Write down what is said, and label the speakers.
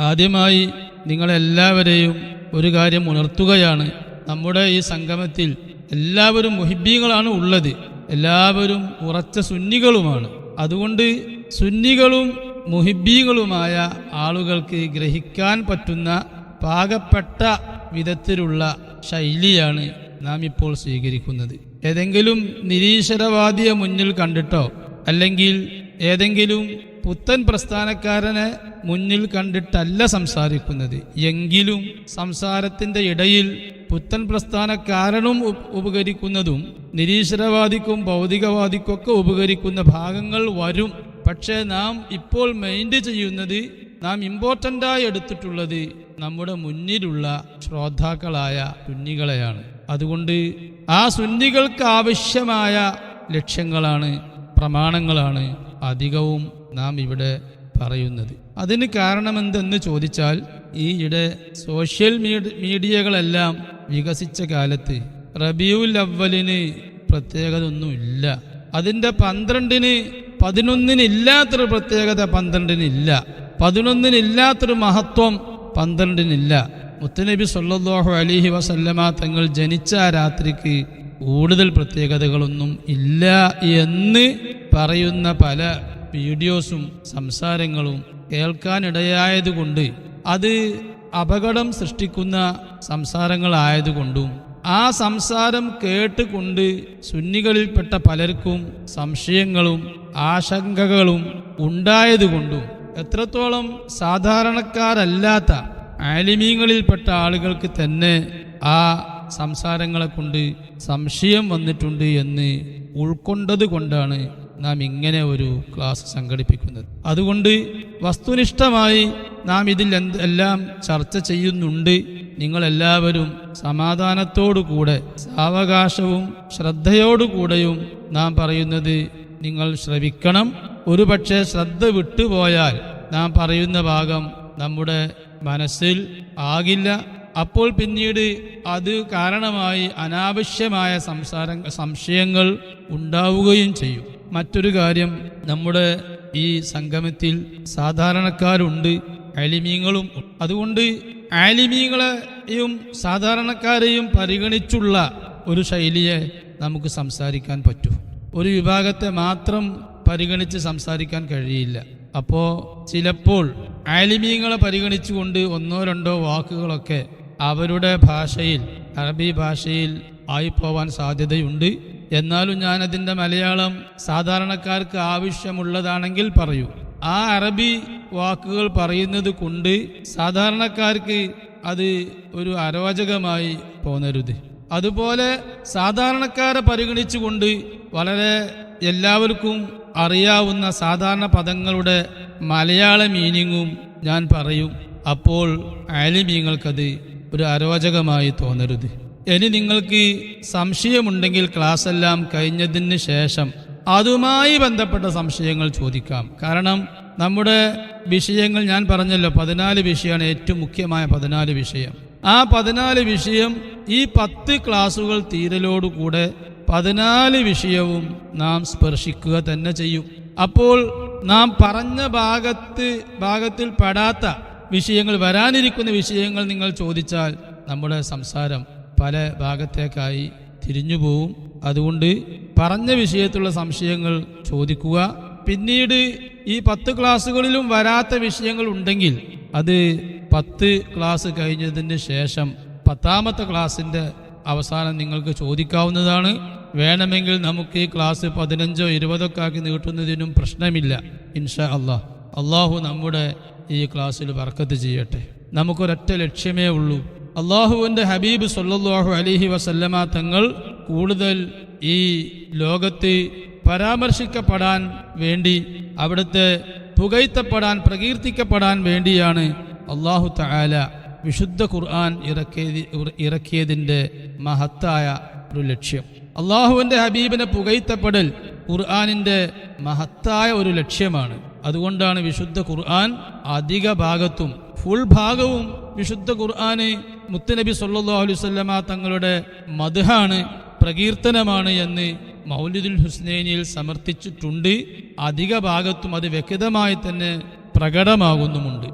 Speaker 1: ആദ്യമായി നിങ്ങളെല്ലാവരെയും ഒരു കാര്യം ഉണർത്തുകയാണ്. നമ്മുടെ ഈ സംഗമത്തിൽ എല്ലാവരും മുഹിബീങ്ങളാണ് ഉള്ളത്. എല്ലാവരും ഉറച്ച സുന്നികളുമാണ്. അതുകൊണ്ട് സുന്നികളും മുഹിബീങ്ങളുമായ ആളുകൾക്ക് ഗ്രഹിക്കാൻ പറ്റുന്ന പാകപ്പെട്ട വിധത്തിലുള്ള ശൈലിയാണ് നാം ഇപ്പോൾ സ്വീകരിക്കുന്നത്. ഏതെങ്കിലും നിരീശ്വരവാദിയെ മുന്നിൽ കണ്ടിട്ടോ? അല്ലെങ്കിൽ ഏതെങ്കിലും പുത്തൻ പ്രസ്ഥാനക്കാരനെ മുന്നിൽ കണ്ടിട്ടല്ല സംസാരിക്കുന്നത്. എങ്കിലും സംസാരത്തിന്റെ ഇടയിൽ പുത്തൻ പ്രസ്ഥാനക്കാരനും ഉപകരിക്കുന്നതും നിരീശ്വരവാദിക്കും ഭൗതികവാദിക്കൊക്കെ ഉപകരിക്കുന്ന ഭാഗങ്ങൾ വരും. പക്ഷേ നാം ഇപ്പോൾ മൈൻഡ് ചെയ്യുന്നത് നാം ഇമ്പോർട്ടന്റായി എടുത്തിട്ടുള്ളത് നമ്മുടെ മുന്നിലുള്ള ശ്രോതാക്കളായ സുന്നികളെയാണ്. അതുകൊണ്ട് ആ സുന്നികൾക്ക് ആവശ്യമായ ലക്ഷ്യങ്ങളാണ് പ്രമാണങ്ങളാണ് അധികവും നാം ഇവിടെ പറയുന്നത്. അതിന് കാരണമെന്തെന്ന് ചോദിച്ചാൽ ഈയിടെ സോഷ്യൽ മീഡ മീഡിയകളെല്ലാം വികസിച്ച കാലത്ത് റബിയുൽ അവലിന് പ്രത്യേകത ഒന്നുമില്ല അതിന്റെ പന്ത്രണ്ടിന് പതിനൊന്നിനില്ലാത്തൊരു പ്രത്യേകത പന്ത്രണ്ടിനില്ല. പതിനൊന്നിനില്ലാത്തൊരു മഹത്വം പന്ത്രണ്ടിനില്ല. മുത്തനബി സല്ലാഹു അലിഹി വസല്ലമ തങ്ങൾ ജനിച്ച രാത്രിക്ക് കൂടുതൽ പ്രത്യേകതകളൊന്നും ഇല്ല എന്ന് പറയുന്ന പല വീഡിയോസും സംസാരങ്ങളും കേൾക്കാനിടയായതുകൊണ്ട് അത് അപകടം സൃഷ്ടിക്കുന്ന സംസാരങ്ങളായതുകൊണ്ടും ആ സംസാരം കേട്ടുകൊണ്ട് സുന്നികളിൽപ്പെട്ട പലർക്കും സംശയങ്ങളും ആശങ്കകളും ഉണ്ടായതുകൊണ്ടും എത്രത്തോളം സാധാരണക്കാരല്ലാത്ത ആലിമീങ്ങളിൽപ്പെട്ട ആളുകൾക്ക് തന്നെ ആ സംസാരങ്ങളെ കൊണ്ട് സംശയം വന്നിട്ടുണ്ട് എന്ന് ഉൾക്കൊണ്ടത് കൊണ്ടാണ് നാം ഇങ്ങനെ ഒരു ക്ലാസ് സംഘടിപ്പിക്കുന്നത്. അതുകൊണ്ട് വസ്തുനിഷ്ഠമായി നാം ഇതിൽ എല്ലാം ചർച്ച ചെയ്യുന്നുണ്ട്. നിങ്ങളെല്ലാവരും സമാധാനത്തോടുകൂടെ സാവകാശവും ശ്രദ്ധയോടുകൂടെയും നാം പറയുന്നത് നിങ്ങൾ ശ്രവിക്കണം. ഒരുപക്ഷെ ശ്രദ്ധ വിട്ടുപോയാൽ നാം പറയുന്ന ഭാഗം നമ്മുടെ മനസ്സിൽ ആകില്ല. അപ്പോൾ പിന്നീട് അത് കാരണമായി അനാവശ്യമായ സംസാര സംശയങ്ങൾ ഉണ്ടാവുകയും ചെയ്യും. മറ്റൊരു കാര്യം നമ്മുടെ ഈ സംഗമത്തിൽ സാധാരണക്കാരുണ്ട് അലിമീങ്ങളും. അതുകൊണ്ട് ആലിമീങ്ങളെയും സാധാരണക്കാരെയും പരിഗണിച്ചുള്ള ഒരു ശൈലിയെ നമുക്ക് സംസാരിക്കാൻ പറ്റൂ. ഒരു വിഭാഗത്തെ മാത്രം പരിഗണിച്ച് സംസാരിക്കാൻ കഴിയില്ല. അപ്പോൾ ചിലപ്പോൾ ആലിമീങ്ങളെ പരിഗണിച്ചുകൊണ്ട് ഒന്നോ രണ്ടോ വാക്കുകളൊക്കെ അവരുടെ ഭാഷയിൽ അറബി ഭാഷയിൽ ആയിപ്പോവാൻ സാധ്യതയുണ്ട്. എന്നാലും ഞാൻ അതിന്റെ മലയാളം സാധാരണക്കാർക്ക് ആവശ്യമുള്ളതാണെങ്കിൽ പറയൂ. ആ അറബി വാക്കുകൾ പറയുന്നത് കൊണ്ട് സാധാരണക്കാർക്ക് അത് ഒരു അരോചകമായി പോന്നരുത്. അതുപോലെ സാധാരണക്കാരെ പരിഗണിച്ചുകൊണ്ട് വളരെ എല്ലാവർക്കും അറിയാവുന്ന സാധാരണ പദങ്ങളുടെ മലയാള മീനിങ്ങും ഞാൻ പറയും. അപ്പോൾ ആലിമീങ്ങൾക്കത് ഒരു അരോചകമായി തോന്നരുത്. ഇനി നിങ്ങൾക്ക് സംശയമുണ്ടെങ്കിൽ ക്ലാസ് എല്ലാം കഴിഞ്ഞതിന് ശേഷം അതുമായി ബന്ധപ്പെട്ട സംശയങ്ങൾ ചോദിക്കാം. കാരണം നമ്മുടെ വിഷയങ്ങൾ ഞാൻ പറഞ്ഞല്ലോ പതിനാല് വിഷയമാണ് ഏറ്റവും മുഖ്യമായ പതിനാല് വിഷയം. ആ പതിനാല് വിഷയം ഈ പത്ത് ക്ലാസുകൾ തീരലോടുകൂടെ പതിനാല് വിഷയവും നാം സ്പർശിക്കുക തന്നെ ചെയ്യും. അപ്പോൾ നാം പറഞ്ഞ ഭാഗത്ത് ഭാഗത്തിൽ പെടാത്ത വിഷയങ്ങൾ വരാനിരിക്കുന്ന വിഷയങ്ങൾ നിങ്ങൾ ചോദിച്ചാൽ നമ്മുടെ സംസാരം പല ഭാഗത്തേക്കായി തിരിഞ്ഞു പോവും. അതുകൊണ്ട് പറഞ്ഞ വിഷയത്തിലുള്ള സംശയങ്ങൾ ചോദിക്കുക. പിന്നീട് ഈ പത്ത് ക്ലാസ്സുകളിലും വരാത്ത വിഷയങ്ങൾ ഉണ്ടെങ്കിൽ അത് പത്ത് ക്ലാസ് കഴിഞ്ഞതിന് ശേഷം പത്താമത്തെ ക്ലാസ്സിന്റെ അവസാനം നിങ്ങൾക്ക് ചോദിക്കാവുന്നതാണ്. വേണമെങ്കിൽ നമുക്ക് ഈ ക്ലാസ് പതിനഞ്ചോ ഇരുപതൊക്കെ ആക്കി നീട്ടുന്നതിനും പ്രശ്നമില്ല. ഇൻഷാ അള്ളാഹ് അള്ളാഹു നമ്മുടെ ഈ ക്ലാസ്സിൽ വർക്കത്ത് ചെയ്യട്ടെ. നമുക്കൊരൊറ്റ ലക്ഷ്യമേ ഉള്ളൂ. അള്ളാഹുവിന്റെ ഹബീബ് സല്ലല്ലാഹു അലിഹി വസല്ലമ തങ്ങൾ കൂടുതൽ ഈ ലോകത്ത് പരാമർശിക്കപ്പെടാൻ വേണ്ടി അവിടുത്തെ പുകഴ്ത്തപ്പെടാൻ പ്രകീർത്തിക്കപ്പെടാൻ വേണ്ടിയാണ് അള്ളാഹു തആല വിശുദ്ധ ഖുർആൻ ഇറക്കിയത് ഇറക്കിയതിന്റെ മഹത്തായ ഒരു ലക്ഷ്യം. അള്ളാഹുവിന്റെ ഹബീബിനെ പുകഴ്ത്തപ്പെടൽ ഖുർആാനിന്റെ മഹത്തായ ഒരു ലക്ഷ്യമാണ്. അതുകൊണ്ടാണ് വിശുദ്ധ ഖുർആൻ അധിക ഭാഗത്തും ഫുൾ ഭാഗവും വിശുദ്ധ ഖുർആന് മുത്തുനബി സല്ലാ അലൈഹി വസല്ലമ തങ്ങളുടെ മധുഹാണ് പ്രകീർത്തനമാണ് എന്ന് മൗലിദുൽ ഹുസ്നൈനിയിൽ സമർത്ഥിച്ചിട്ടുണ്ട്. അധിക ഭാഗത്തും അത് വ്യക്തമായി തന്നെ പ്രകടമാകുന്നുമുണ്ട്.